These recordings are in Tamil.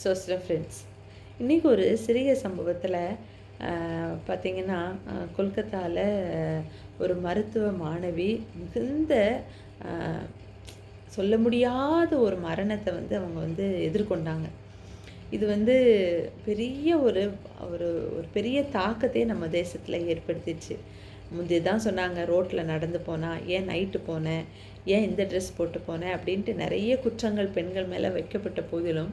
சோஸ்ட ஃப்ரெண்ட்ஸ் இன்றைக்கி ஒரு சிறிய சம்பவத்தில் பார்த்திங்கன்னா கொல்கத்தாவில் ஒரு மருத்துவ மாணவி மிகுந்த சொல்ல முடியாத ஒரு மரணத்தை வந்து அவங்க வந்து எதிர்கொண்டாங்க. இது வந்து பெரிய ஒரு ஒரு ஒரு பெரிய தாக்கத்தையே நம்ம தேசத்தில் ஏற்படுத்திடுச்சு முந்தைய தான் சொன்னாங்க ரோட்டில் நடந்து போனால் ஏன் நைட்டு போனேன் ஏன் இந்த ட்ரெஸ் போட்டு போனேன் அப்படின்ட்டு நிறைய குற்றங்கள் பெண்கள் மேலே வைக்கப்பட்ட போதிலும்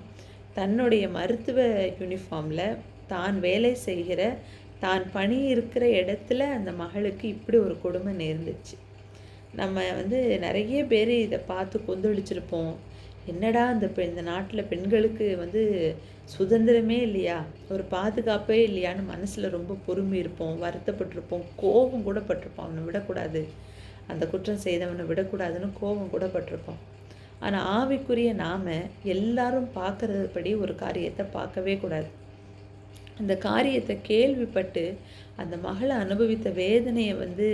தன்னுடைய மருத்துவ யூனிஃபார்மில் தான் வேலை செய்கிற தான் பணி இருக்கிற இடத்துல அந்த மகளுக்கு இப்படி ஒரு கொடுமை நேர்ந்துச்சு. நம்ம வந்து நிறைய பேர் இதை பார்த்து கொந்தளிச்சிருப்போம். என்னடா அந்த பெ இந்த நாட்டில் பெண்களுக்கு வந்து சுதந்திரமே இல்லையா? ஒரு பாதுகாப்பே இல்லையான்னு மனசில் ரொம்ப பொறுமை இருப்போம் வருத்தப்பட்டிருப்போம் கோபம் கூட பட்டிருப்போம். அவனை விடக்கூடாது. அந்த குற்றம் செய்தவனை விடக்கூடாதுன்னு கோபம் கூட பட்டிருப்போம். ஆனால் ஆவிக்குரிய நாம் எல்லாரும் பார்க்குறதுபடி ஒரு காரியத்தை பார்க்கவே கூடாது. அந்த காரியத்தை கேள்விப்பட்டு அந்த மகளை அனுபவித்த வேதனையை வந்து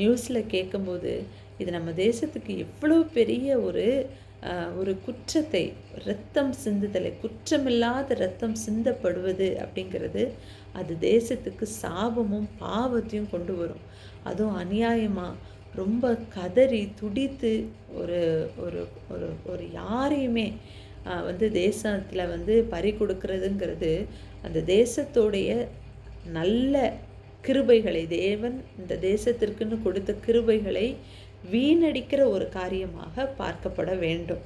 நியூஸில் கேட்கும்போது இது நம்ம தேசத்துக்கு எவ்வளோ பெரிய ஒரு ஒரு குற்றத்தை ரத்தம் சிந்துதலை குற்றமில்லாத ரத்தம் சிந்தப்படுவது அப்படிங்கிறது அது தேசத்துக்கு சாபமும் பாவத்தையும் கொண்டு வரும். அதுவும் அநியாயமாக ரொம்ப கதறி துடித்து ஒரு ஒரு ஒரு ஒரு யாரையுமே வந்து தேசத்தில் வந்து பறி கொடுக்கறதுங்கிறது அந்த தேசத்தோடைய நல்ல கிருபைகளை தேவன் இந்த தேசத்திற்குன்னு கொடுத்த கிருபைகளை வீணடிக்கிற ஒரு காரியமாக பார்க்கப்பட வேண்டும்.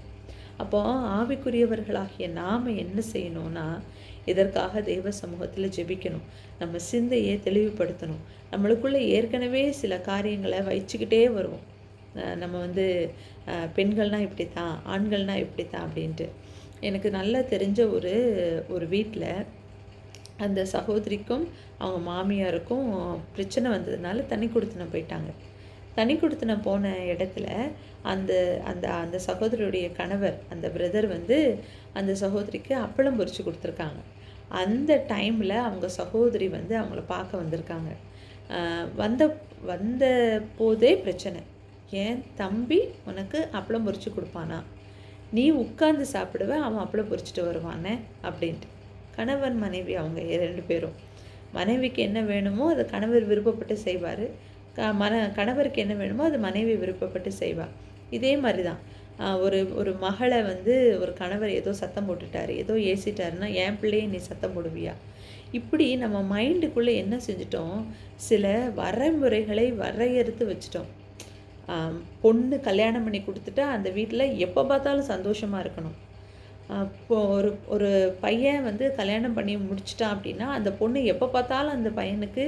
அப்போ ஆவிக்குரியவர்களாகிய நாம் என்ன செய்யணும்னா இதற்காக தெய்வ சமூகத்தில் ஜெபிக்கணும். நம்ம சிந்தையை தெளிவுபடுத்தணும். நம்மளுக்குள்ள ஏற்கனவே சில காரியங்களை வச்சுக்கிட்டே வருவோம். நம்ம வந்து பெண்கள்னால் பெண்கள்னா இப்படி தான் ஆண்கள்னா இப்படி தான் அப்படின்ட்டு. எனக்கு நல்லா தெரிஞ்ச ஒரு ஒரு வீட்டில் அந்த சகோதரிக்கும் அவங்க மாமியாருக்கும் பிரச்சனை வந்ததுனால தனி கொடுத்துன போயிட்டாங்க. தனி கொடுத்துன போன இடத்துல அந்த அந்த அந்த சகோதரியுடைய கணவர் அந்த பிரதர் வந்து அந்த சகோதரிக்கு அப்பளம் பொறிச்சு கொடுத்துருக்காங்க. அந்த டைமில் அவங்க சகோதரி வந்து அவங்கள பார்க்க வந்திருக்காங்க. வந்த வந்த போதே பிரச்சனை. ஏன் தம்பி உனக்கு அப்பளம் பொறிச்சு கொடுப்பானா? நீ உட்கார்ந்து சாப்பிடுவ அவன் அப்பளம் பொறிச்சிட்டு வருவானே? அப்படின்ட்டு. கணவன் மனைவி அவங்க ரெண்டு பேரும். மனைவிக்கு என்ன வேணுமோ அதை கணவர் விருப்பப்பட்டு செய்வார். க மன கணவருக்கு என்ன வேணுமோ அது மனைவி விருப்பப்பட்டு செய்வாள் இதே மாதிரி தான் ஒரு ஒரு மகளை வந்து ஒரு கணவர் ஏதோ சத்தம் போட்டுட்டார். ஏதோ ஏசிட்டாருன்னா என் பிள்ளையை நீ சத்தம் போடுவியா? இப்படி நம்ம மைண்டுக்குள்ளே என்ன செஞ்சிட்டோம்? சில வரைமுறைகளை வரையறுத்து வச்சிட்டோம். பொண்ணு கல்யாணம் பண்ணி கொடுத்துட்டா அந்த வீட்டில் எப்போ பார்த்தாலும் சந்தோஷமாக இருக்கணும். இப்போ ஒரு ஒரு பையன் வந்து கல்யாணம் பண்ணி முடிச்சிட்டான் அப்படின்னா அந்த பொண்ணு எப்போ பார்த்தாலும் அந்த பையனுக்கு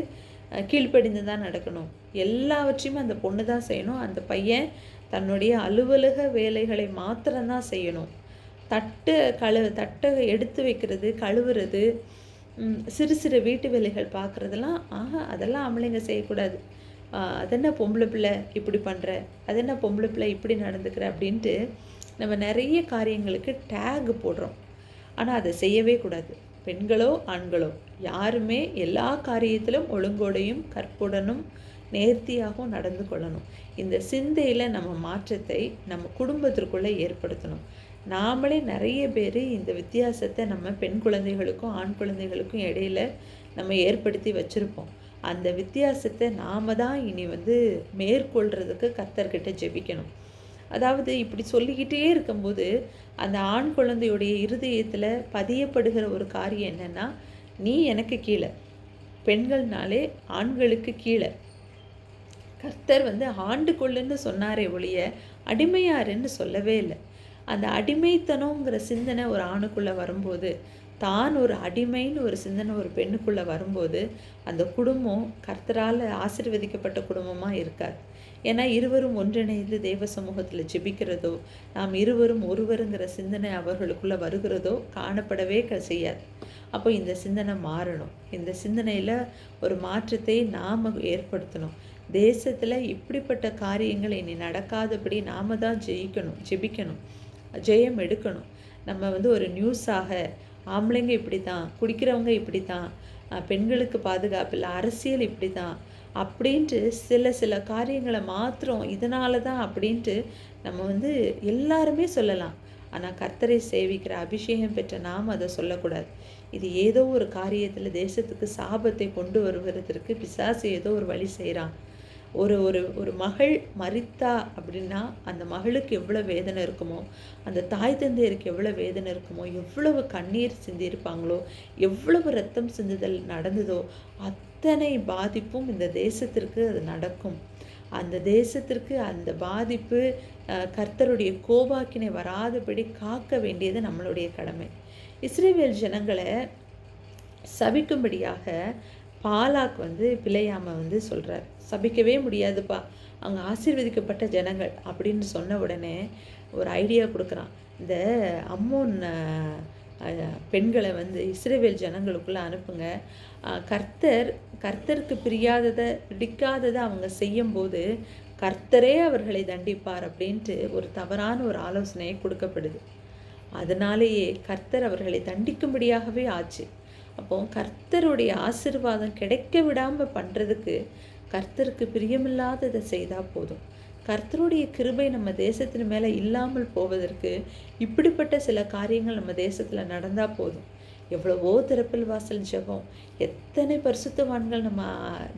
கீழ்ப்படிந்து தான் நடக்கணும். எல்லாவற்றையுமே அந்த பொண்ணு தான் செய்யணும். அந்த பையன் தன்னுடைய அலுவலக வேலைகளை மாத்திரம்தான் செய்யணும். தட்டு கழு தட்டை எடுத்து வைக்கிறது கழுவுறது சிறு சிறு வீட்டு வேலைகள் பார்க்குறதெல்லாம் ஆஹா அதெல்லாம் ஆம்பளைங்க செய்யக்கூடாது. அதென்ன பொம்பளை பிள்ளை இப்படி பண்ணுற அதென்ன பொம்பளை பிள்ளை இப்படி நடந்துக்கிற? அப்படின்ட்டு நம்ம நிறைய காரியங்களுக்கு டேக் போடுறோம். ஆனால் அதை செய்யவே கூடாது. பெண்களோ ஆண்களோ யாருமே எல்லா காரியத்திலும் ஒழுங்கோடையும் கற்புடனும் நேர்த்தியாகவும் நடந்து கொள்ளணும். இந்த சிந்தையில் நம்ம மாற்றத்தை நம்ம குடும்பத்திற்குள்ளே ஏற்படுத்தணும். நாமளே நிறைய பேர் இந்த வித்தியாசத்தை நம்ம பெண் குழந்தைகளுக்கும் ஆண் குழந்தைகளுக்கும் இடையில நம்ம ஏற்படுத்தி வச்சுருப்போம். அந்த வித்தியாசத்தை நாம தான் இனி வந்து மேற்கொள்றதுக்கு கத்தர்கிட்ட ஜெபிக்கணும். அதாவது இப்படி சொல்லிக்கிட்டே இருக்கும்போது அந்த ஆண் குழந்தையுடைய இருதயத்தில் பதியப்படுகிற ஒரு காரியம் என்னன்னா நீ எனக்கு கீழே. பெண்கள்னாலே ஆண்களுக்கு கீழே. கர்த்தர் வந்து ஆண்டு கொள்ளுன்னு சொன்னாரே ஒழிய அடிமையாருன்னு சொல்லவே இல்லை. அந்த அடிமைத்தனங்கிற சிந்தனை ஒரு ஆணுக்குள்ளே வரும்போது தான் ஒரு அடிமைன்னு ஒரு சிந்தனை ஒரு பெண்ணுக்குள்ளே வரும்போது அந்த குடும்பம் கர்த்தரால் ஆசிர்வதிக்கப்பட்ட குடும்பமாக இருக்காது. ஏன்னா இருவரும் ஒன்றிணைந்து தேவ சமூகத்தில் ஜெபிக்கிறதோ நாம் இருவரும் ஒருவருங்கிற சிந்தனை அவர்களுக்குள்ளே வருகிறதோ காணப்படவே க- செய்யாது. அப்போ இந்த சிந்தனை மாறணும். இந்த சிந்தனையில் ஒரு மாற்றத்தை நாம் ஏற்படுத்தணும். தேசத்தில் இப்படிப்பட்ட காரியங்கள் இனி நடக்காதபடி நாம தான் ஜெயிக்கணும் ஜெபிக்கணும் ஜெயம் எடுக்கணும். நம்ம வந்து ஒரு நியூஸாக ஆம்பளைங்க இப்படி தான் குடிக்கிறவங்க இப்படி தான் பெண்களுக்கு பாதுகாப்பு இல்லை அரசியல் இப்படி தான் அப்படின்ட்டு சில சில காரியங்களை மாத்திரம் இதனால தான் அப்படின்ட்டு நம்ம வந்து எல்லாருமே சொல்லலாம். ஆனால் கர்த்தரை சேவிக்கிற அபிஷேகம் பெற்ற நாம் அதை சொல்லக்கூடாது. இது ஏதோ ஒரு காரியத்தில் தேசத்துக்கு சாபத்தை கொண்டு வருவதற்கு பிசாசு ஏதோ ஒரு வழி செய்கிறான் ஒரு ஒரு ஒரு மகள் மறித்தா அப்படின்னா அந்த மகளுக்கு எவ்வளோ வேதனை இருக்குமோ அந்த தாய் தந்தையருக்கு எவ்வளோ வேதனை இருக்குமோ எவ்வளவு கண்ணீர் சிந்தியிருப்பாங்களோ எவ்வளவு ரத்தம் சிந்துதல் நடந்ததோ அத்தனை பாதிப்பும் இந்த தேசத்திற்கு அது நடக்கும். அந்த தேசத்திற்கு அந்த பாதிப்பு கர்த்தருடைய கோபாக்கினை வராதபடி காக்க வேண்டியது நம்மளுடைய கடமை. இஸ்ரேவேல் ஜனங்களை சபிக்கும்படியாக பாலாக் வந்து பிள்ளையாம வந்து சொல்கிறார் சபிக்கவே முடியாதுப்பா. அங்கே ஆசீர்வதிக்கப்பட்ட ஜனங்கள் அப்படின்னு சொன்ன உடனே ஒரு ஐடியா கொடுக்குறான். இந்த அம்மோன் பெண்களை வந்து இஸ்ரேவேல் ஜனங்களுக்குள்ளே அனுப்புங்க. கர்த்தர் கர்த்தருக்கு பிரியாததை பிடிக்காததை அவங்க செய்யும்போது கர்த்தரே அவர்களை தண்டிப்பார் அப்படின்ட்டு ஒரு தவறான ஒரு ஆலோசனையை கொடுக்கப்படுது. அதனாலேயே கர்த்தர் அவர்களை தண்டிக்கும்படியாகவே ஆச்சு. அப்போ கர்த்தருடைய ஆசிர்வாதம் கிடைக்க விடாமல் பண்ணுறதுக்கு கர்த்தருக்கு பிரியமில்லாததை செய்தால் போதும். கர்த்தருடைய கிருபை நம்ம தேசத்தின் மேலே இல்லாமல் போவதற்கு இப்படிப்பட்ட சில காரியங்கள் நம்ம தேசத்தில் நடந்தால் போதும். எவ்வளவோ திறப்பில் வாசல் ஜபம். எத்தனை பரிசுத்தவான்கள் நம்ம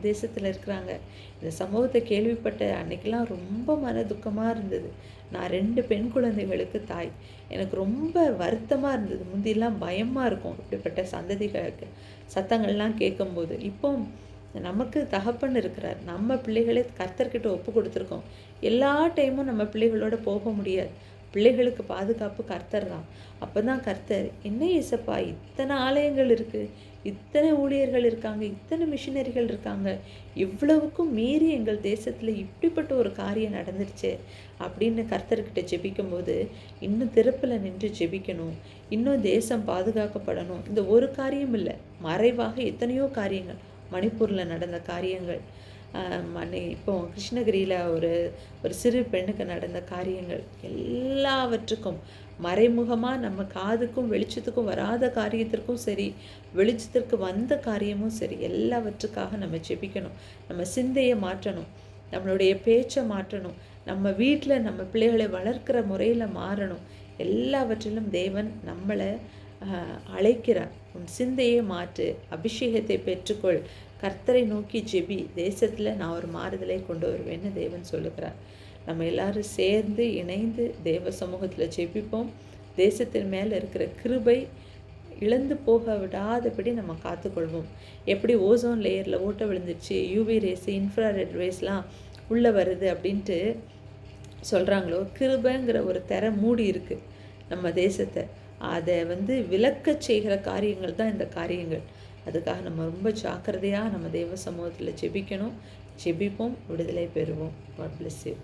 தேசத்தில் இருக்கிறாங்க. இந்த சம்பவத்தை கேள்விப்பட்ட அன்னைக்கெல்லாம் ரொம்ப மன துக்கமாக இருந்தது. நான் ரெண்டு பெண் குழந்தைகளுக்கு தாய். எனக்கு ரொம்ப வருத்தமாக இருந்தது. முந்தியெல்லாம் பயமாக இருக்கும். இப்படிப்பட்ட சந்ததிகளுக்கு சத்தங்கள்லாம் கேட்கும்போது. இப்போ நமக்கு தகப்பன் இருக்கிறார். நம்ம பிள்ளைகளை கர்த்தர்கிட்ட ஒப்பு கொடுத்துருக்கோம். எல்லா டைமும் நம்ம பிள்ளைகளோட போக முடியாது. பிள்ளைகளுக்கு பாதுகாப்பு கர்த்தர் தான். அப்போ தான் கர்த்தர் என்ன இசப்பா இத்தனை ஆலயங்கள் இருக்குது இத்தனை ஊழியர்கள் இருக்காங்க இத்தனை மிஷினரிகள் இருக்காங்க இவ்வளவுக்கும் மீறி எங்கள் தேசத்தில் இப்படிப்பட்ட ஒரு காரியம் நடந்துருச்சு அப்படின்னு கர்த்தர்கிட்ட ஜெபிக்கும்போது இன்னும் திறப்பில் நின்று ஜெபிக்கணும் இன்னும் தேசம் பாதுகாக்கப்படணும் இந்த ஒரு காரியம் இல்லை மறைவாக எத்தனையோ காரியங்கள் மணிப்பூரில் நடந்த காரியங்கள் அன்னை இப்போ கிருஷ்ணகிரியில் ஒரு ஒரு சிறு பெண்ணுக்கு நடந்த காரியங்கள் எல்லாவற்றுக்கும் மறைமுகமாக நம்ம காதுக்கும் வெளிச்சத்துக்கும் வராத காரியத்திற்கும் சரி வெளிச்சத்திற்கு வந்த காரியமும் சரி எல்லாவற்றுக்காக நம்ம ஜெபிக்கணும். நம்ம சிந்தையை மாற்றணும். நம்மளுடைய பேச்சை மாற்றணும். நம்ம வீட்டில் நம்ம பிள்ளைகளை வளர்க்கிற முறையில் மாறணும். எல்லாவற்றிலும் தேவன் நம்மளை அழைக்கிறார். உன் சிந்தையை மாற்று அபிஷேகத்தை பெற்றுக்கொள். கர்த்தரை நோக்கி ஜெபி தேசத்தில் நான் ஒரு மாறுதலை கொண்டு வருவேன்னு தேவன் சொல்லுகிறார். நம்ம எல்லாரும் சேர்ந்து இணைந்து தேவ சமூகத்தில் ஜெபிப்போம். தேசத்தின் மேலே இருக்கிற கிருபை இழந்து போக விடாதபடி நம்ம காத்துக்கொள்வோம். எப்படி ஓசோன் லேயரில் ஓட்ட விழுந்துருச்சு யூவி ரேஸ் இன்ஃப்ராரெட் ரேஸ்லாம் உள்ளே வருது அப்படின்ட்டு சொல்கிறாங்களோ கிருபைங்கிற ஒரு திற மூடி இருக்குது நம்ம தேசத்தை. அதை வந்து விளக்க செய்கிற காரியங்கள் தான் இந்த காரியங்கள். அதுக்காக நம்ம ரொம்ப ஜாக்கிரதையாக நம்ம தெய்வ சமூகத்தில் ஜெபிக்கணும். ஜெபிப்போம் விடுதலை பெறுவோம். God bless you